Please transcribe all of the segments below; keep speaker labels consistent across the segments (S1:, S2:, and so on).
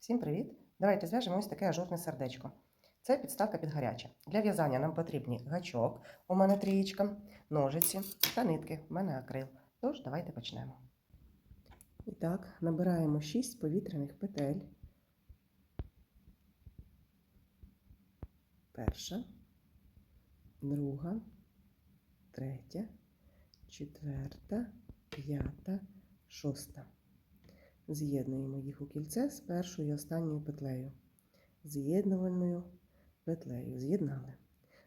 S1: Всім привіт! Давайте зв'яжемо ось таке ажурне сердечко. Це підставка під гаряче. Для в'язання нам потрібні гачок, у мене трієчка, ножиці та нитки, у мене акрил. Тож, давайте почнемо. І так, набираємо 6 повітряних петель. Перша, друга, третя, четверта, п'ята, шоста. З'єднуємо їх у кільце з першою і останньою петлею. З'єднувальною петлею. З'єднали.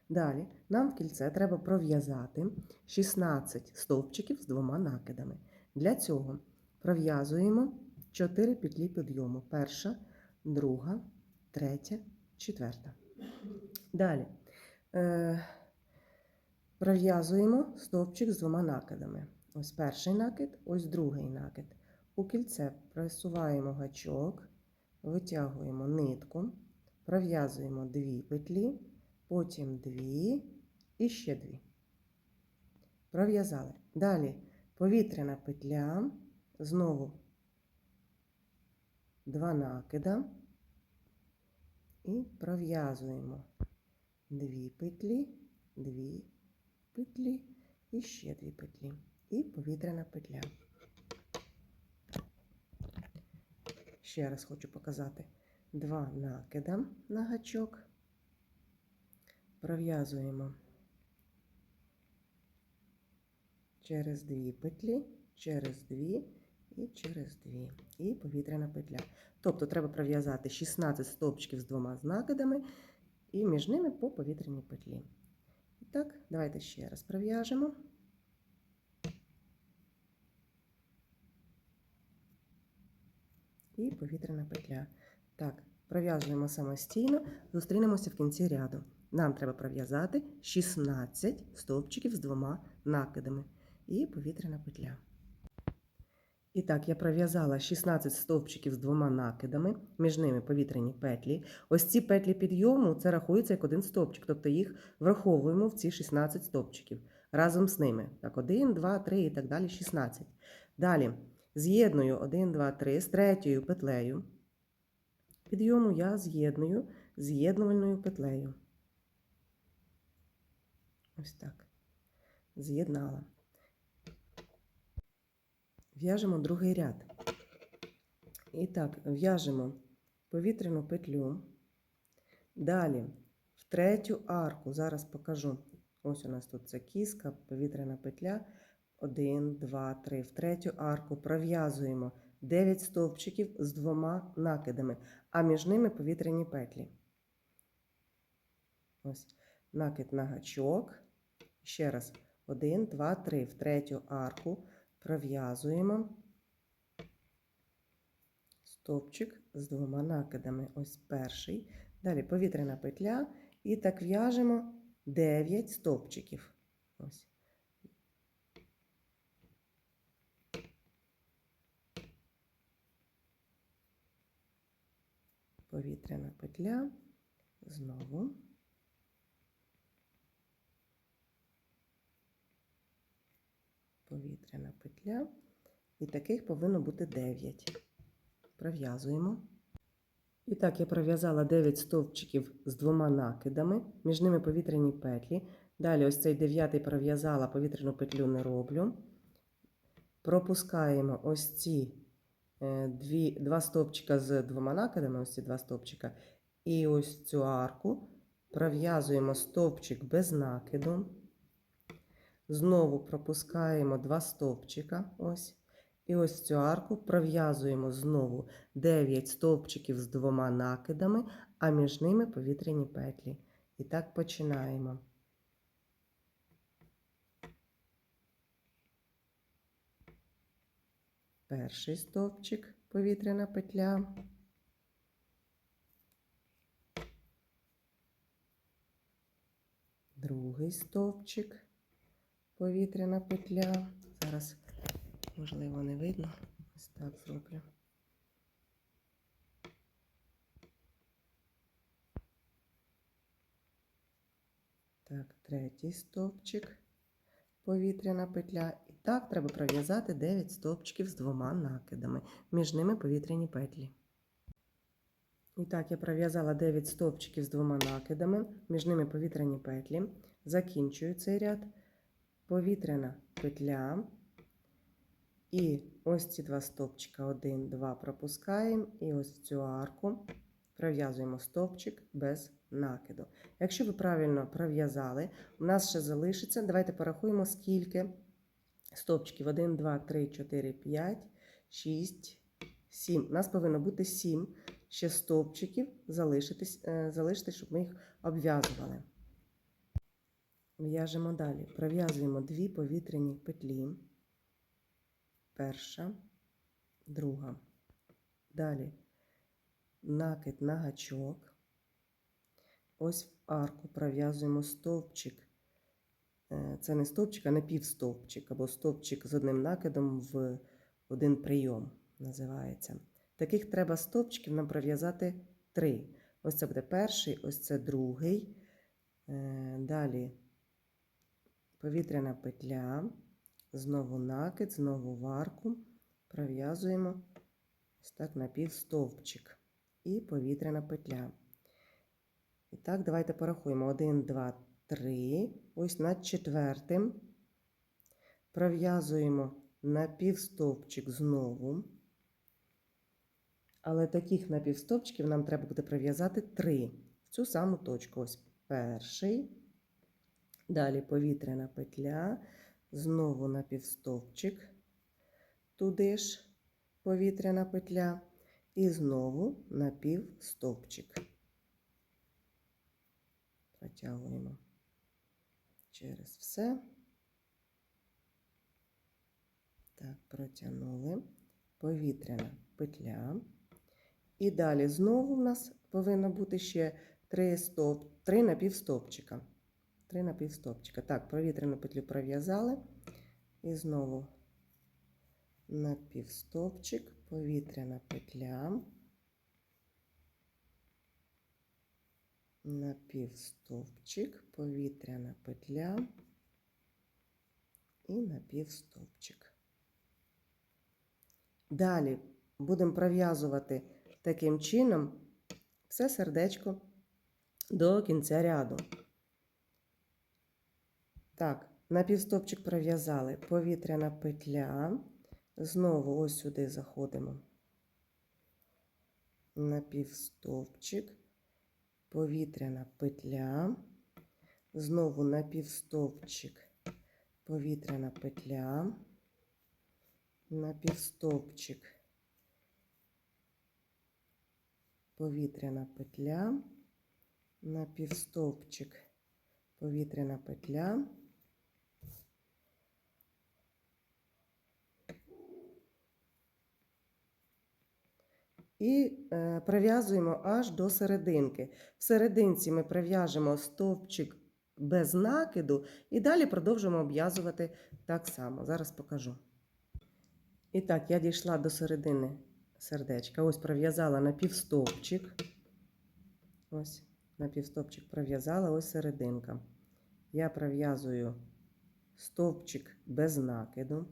S1: Далі нам в кільце треба пров'язати 16 стовпчиків з двома накидами. Для цього пров'язуємо 4 петлі підйому. Перша, друга, третя, четверта. Далі е, пров'язуємо стовпчик з двома накидами. Ось перший накид, ось другий накид. У кільце просуваємо гачок, витягуємо нитку, пров'язуємо дві петлі, потім дві і ще дві. Пров'язали. Далі повітряна петля, знову два накида і пров'язуємо дві петлі, дві петлі і ще дві петлі. І повітряна петля. Ще раз хочу показати два накида на гачок. Пров'язуємо через дві петлі, через дві і через дві. І повітряна петля. Тобто треба пров'язати 16 стовпчиків з двома накидами і між ними по повітряній петлі. І так, давайте ще раз пров'яжемо. І повітряна петля. Так, пров'язуємо самостійно, зустрінемося в кінці ряду. Нам треба пров'язати 16 стовпчиків з двома накидами і повітряна петля. І так, я пров'язала 16 стовпчиків з двома накидами, між ними повітряні петлі. Ось ці петлі підйому це рахується як один стовпчик, тобто їх враховуємо в ці 16 стовпчиків разом з ними. Так, 1, 2, 3 і так далі 16. Далі з'єдную 1, 2, 3 з третьою петлею. Підйому я з'єдную з'єднувальною петлею. Ось так. З'єднала. В'яжемо другий ряд. І так, в'яжемо повітряну петлю. Далі в третю арку, зараз покажу. Ось у нас тут це кіска, повітряна петля. 1, 2, 3. В третю арку пров'язуємо 9 стовпчиків з двома накидами, а між ними повітряні петлі. Ось накид на гачок. Ще раз. 1, 2, 3. В третю арку пров'язуємо стовпчик з двома накидами. Ось перший. Далі повітряна петля. І так в'яжемо 9 стовпчиків. Ось. Повітряна петля. Знову. Повітряна петля. І таких повинно бути 9. Пров'язуємо. І так, я пров'язала 9 стовпчиків з двома накидами, між ними повітряні петлі. Далі, ось цей дев'ятий пров'язала, повітряну петлю не роблю. Пропускаємо ось ці дві, два стовпчика з двома накидами, ось ці два стовпчика, і ось цю арку. Пров'язуємо стовпчик без накиду. Знову пропускаємо два стовпчика. Ось. І ось цю арку пров'язуємо знову 9 стовпчиків з двома накидами, а між ними повітряні петлі. І так починаємо. Перший стовпчик, повітряна петля. Другий стовпчик, повітряна петля. Зараз, можливо, не видно. Ось так зроблю. Так, третій стовпчик, повітряна петля. І так треба пров'язати 9 стовпчиків з двома накидами. Між ними повітряні петлі. І так, я пров'язала 9 стовпчиків з двома накидами, між ними повітряні петлі. Закінчую цей ряд. Повітряна петля. І ось ці два стовпчика, один, два пропускаємо. І ось цю арку пров'язуємо стовпчик без накиду. Якщо ви правильно пров'язали, у нас ще залишиться. Давайте порахуємо, скільки стовпчиків. 1, 2, 3, 4, 5, 6, 7. У нас повинно бути 7 ще стовпчиків залишитись, е, щоб ми їх обв'язували. В'яжемо далі. Пров'язуємо дві повітряні петлі. Перша, друга. Далі накид на гачок. Ось в арку пров'язуємо стовпчик. Е, Це не стовпчик, а напівстовпчик, або стовпчик з одним накидом в один прийом називається. Таких треба стовпчиків нам пров'язати три. Ось це буде перший, ось це другий. Е, Далі повітряна петля, знову накид, знову в арку. Пров'язуємо ось так напівстовпчик і повітряна петля. І так, давайте порахуємо. 1, 2, 3. Ось над четвертим. Пров'язуємо напівстовпчик знову. Але таких напівстовпчиків нам треба буде пров'язати 3 в цю саму точку. Ось перший. Далі повітряна петля. Знову напівстовпчик. Туди ж повітряна петля. І знову напівстовпчик. Протягуємо через все. Так, протягнули. Повітряна петля. І далі знову в нас повинно бути ще 3, стоп, 3 напівстопчика. 3 напівстопчика. Так, повітряну петлю пров'язали. І знову напівстопчик, повітряна петля. Напівстовпчик, повітряна петля і напівстовпчик. Далі будемо пров'язувати таким чином все сердечко до кінця ряду. Так, напівстовпчик пров'язали, повітряна петля. Знову ось сюди заходимо. Напівстовпчик повітряна петля, знову напівстовпчик, повітряна петля, напівстовпчик, повітряна петля, напівстовпчик, повітряна петля. І е, пров'язуємо аж до серединки. В серединці ми пров'яжемо стовпчик без накиду і далі продовжимо обв'язувати так само. Зараз покажу. І так, я дійшла до середини сердечка. Ось пров'язала напівстовпчик. Ось, напівстовпчик пров'язала, ось серединка. Я пров'язую стовпчик без накиду.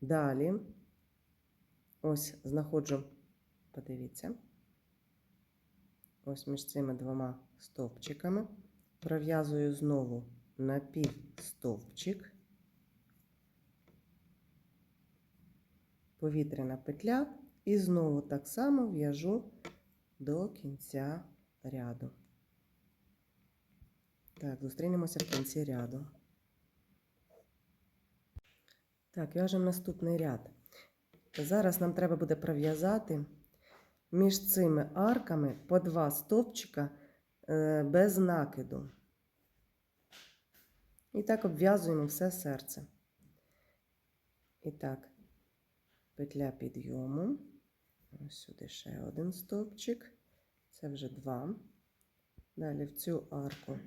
S1: Далі. Ось знаходжу, подивіться, ось між цими двома стовпчиками. Пров'язую знову напівстовпчик, повітряна петля, і знову так само в'яжу до кінця ряду. Так, зустрінемося в кінці ряду. Так, в'яжемо наступний ряд. Зараз нам треба буде пров'язати між цими арками по два стовпчика е, без накиду. І так обв'язуємо все серце. І так, петля підйому. Ось сюди ще один стовпчик. Це вже два. Далі в цю арку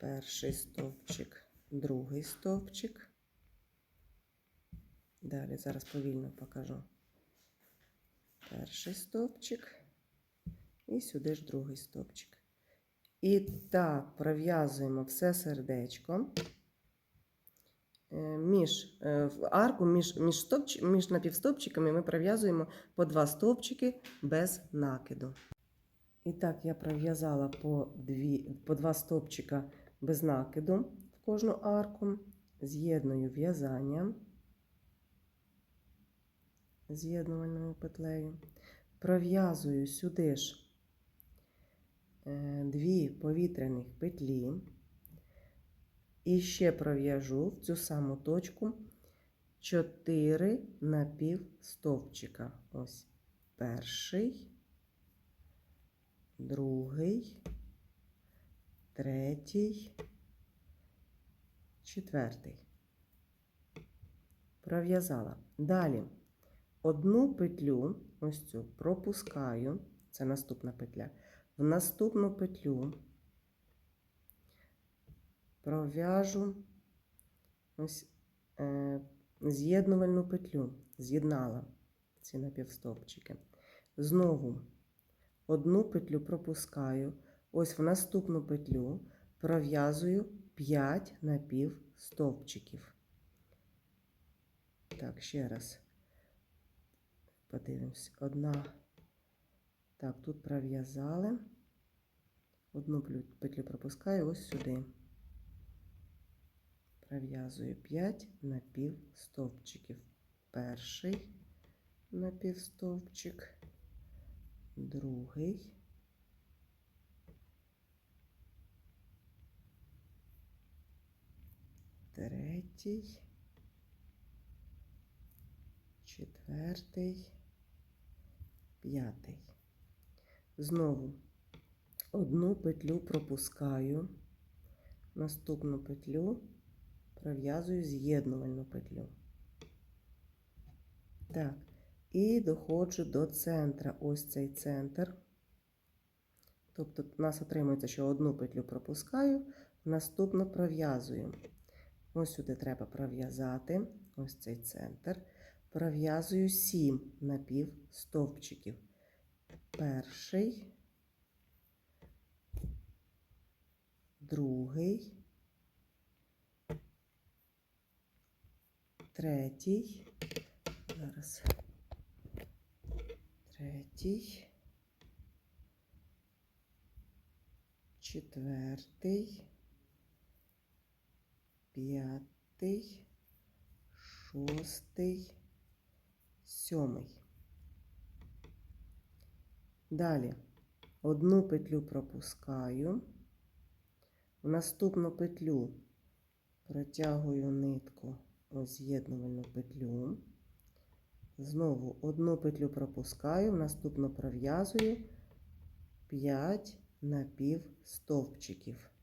S1: перший стовпчик, другий стовпчик. Далі зараз повільно покажу. Перший стовпчик і сюди ж другий стовпчик. І так пров'язуємо все сердечко е, між е, в арку, між, між, стовпч, між напівстовпчиками ми пров'язуємо по два стовпчики без накиду. І так, я пров'язала по, дві, по два стовпчика без накиду в кожну арку, з'єдную в'язання з'єднувальною петлею. Пров'язую сюди ж е, дві повітряних петлі. І ще пров'яжу в цю саму точку 4 напівстовпчика. Ось перший, другий, третій, четвертий. Пров'язала. Далі одну петлю, ось цю пропускаю, це наступна петля. В наступну петлю пров'яжу ось е, з'єднувальну петлю, з'єднала ці напівстовпчики. Знову одну петлю пропускаю, ось в наступну петлю пров'язую 5 напівстовпчиків. Так, ще раз подивимось. Одна. Так, тут пров'язали. Одну петлю пропускаю ось сюди. Пров'язую 5 напівстовпчиків. Перший напівстовпчик, другий, третій, четвертий, п'ятий. Знову одну петлю пропускаю, наступну петлю пров'язую з'єднувальну петлю. Так, і доходжу до центра. Ось цей центр. Тобто, у нас отримується, що одну петлю пропускаю, наступну пров'язую. Ось сюди треба пров'язати, ось цей центр. Пров'язую 7 напівстовпчиків. Перший, другий, третій. Зараз. Третій. Четвертий. П'ятий. Шостий. Сьомий. Далі одну петлю пропускаю. В наступну петлю протягую нитку ось з'єднувальну петлю. Знову одну петлю пропускаю, в наступну пров'язую 5 напівстовпчиків.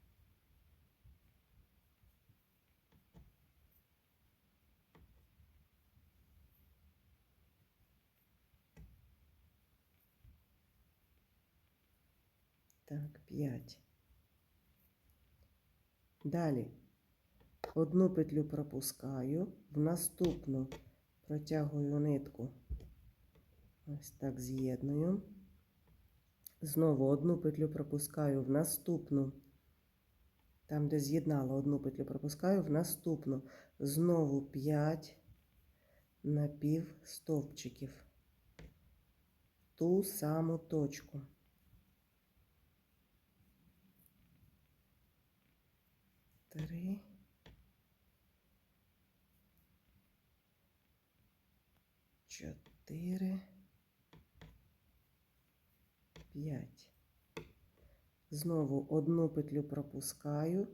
S1: Так, 5. Далі одну петлю пропускаю, в наступну протягую нитку, ось так з'єдную. Знову одну петлю пропускаю в наступну, там, де з'єднала одну петлю пропускаю, в наступну знову 5 напівстовпчиків. Ту саму точку. Три. Чотири. П'ять. Знову одну петлю пропускаю,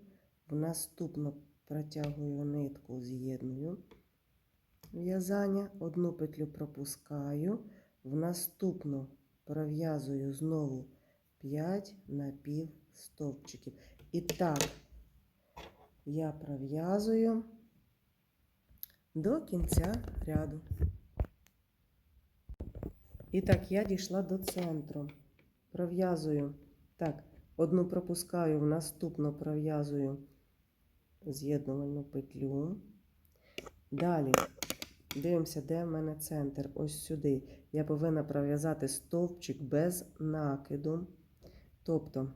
S1: в наступну протягую нитку, з'єдную в'язання, одну петлю пропускаю, в наступну пров'язую знову 5 напівстовпчиків. І так, я пров'язую до кінця ряду. І так, я дійшла до центру. Пров'язую. Так, одну пропускаю, в наступну пров'язую з'єднувальну петлю. Далі дивимося, де в мене центр. Ось сюди. Я повинна пров'язати стовпчик без накиду. Тобто,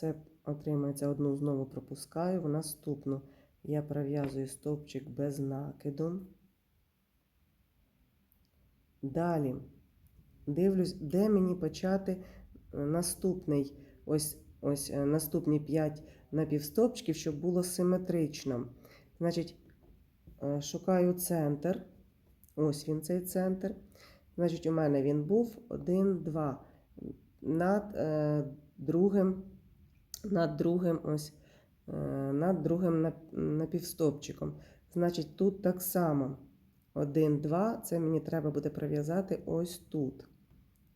S1: це отримується одну знову пропускаю. В наступну я пров'язую стовпчик без накиду. Далі дивлюсь, де мені почати наступний ось, ось е, наступні 5 напівстовпчиків, щоб було симетрично. Значить, е, шукаю центр. Ось він цей центр. Значить, у мене він був 1, 2. Над е, другим, над другим ось, е, над другим нап- напівстовпчиком. Значить, тут так само. 1, 2. Це мені треба буде пров'язати ось тут.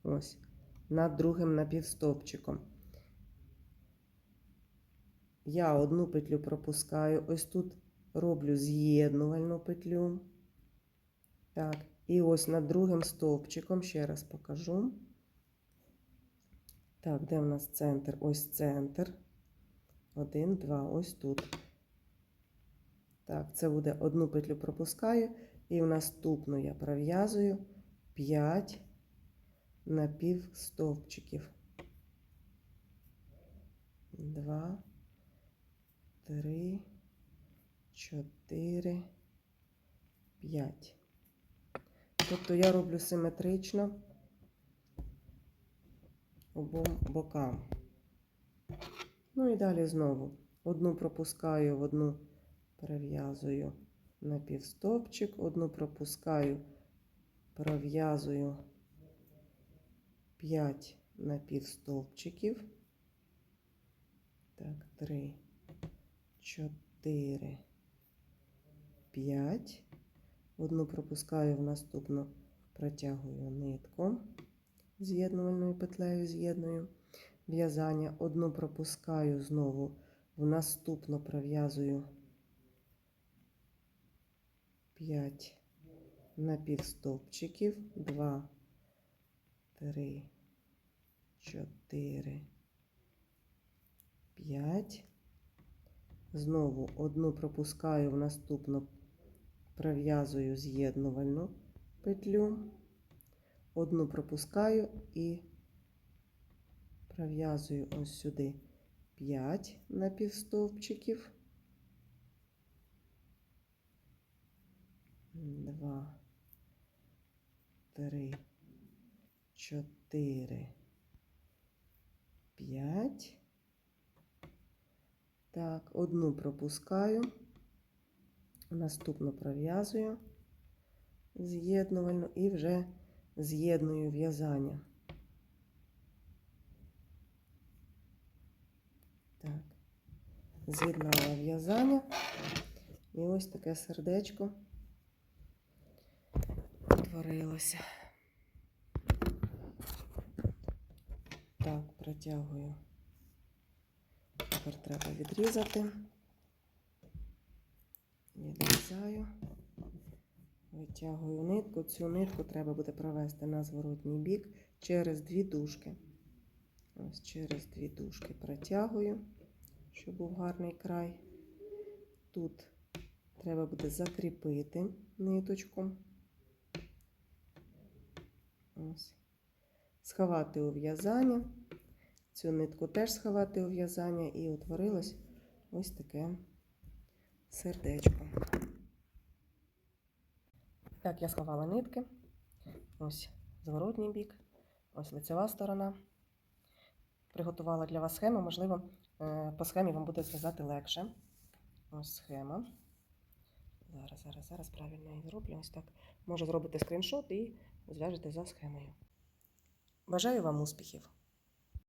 S1: Ось. Над другим напівстовпчиком. Я одну петлю пропускаю. Ось тут роблю з'єднувальну петлю. Так, і ось над другим стовпчиком, ще раз покажу. Так, де в нас центр? Ось центр. Один, два, ось тут. Так, це буде одну петлю пропускаю, і в наступну я пров'язую 5 напівстовпчиків. Два, три, чотири, п'ять. Тобто я роблю симетрично обом бокам. Ну і далі знову одну пропускаю, в одну перев'язую на півстопчик, одну пропускаю, пров'язую 5 напівстовпчиків. Так, 3, 4, 5. Одну пропускаю в наступну, протягую нитку з'єднувальною петлею з'єдную в'язання. Одну пропускаю знову, в наступну пров'язую 5 напівстовпчиків, 2, 3, 4, 5. Знову одну пропускаю в наступну пров'язую з'єднувальну петлю, одну пропускаю і пров'язую ось сюди 5 напівстовпчиків. 2, 3, 4, 5. Так, одну пропускаю. Наступну пров'язую з'єднувальну і вже з'єдную в'язання. Так, з'єднала в'язання. І ось таке сердечко утворилося. Так, протягую. Тепер треба відрізати. Відрізаю, витягую нитку. Цю нитку треба буде провести на зворотній бік через дві дужки. Ось через дві дужки протягую, щоб був гарний край. Тут треба буде закріпити ниточку. Ось. Сховати у в'язання. Цю нитку теж сховати у в'язання і утворилось ось таке сердечко. Так, я сховала нитки. Ось зворотній бік, ось лицева сторона. Приготувала для вас схему, можливо, е, по схемі вам буде зв'язати легше. Ось схема. Зараз, зараз, зараз правильно її зроблю. Ось так. Можу зробити скріншот і зв'яжете за схемою. Бажаю вам успіхів!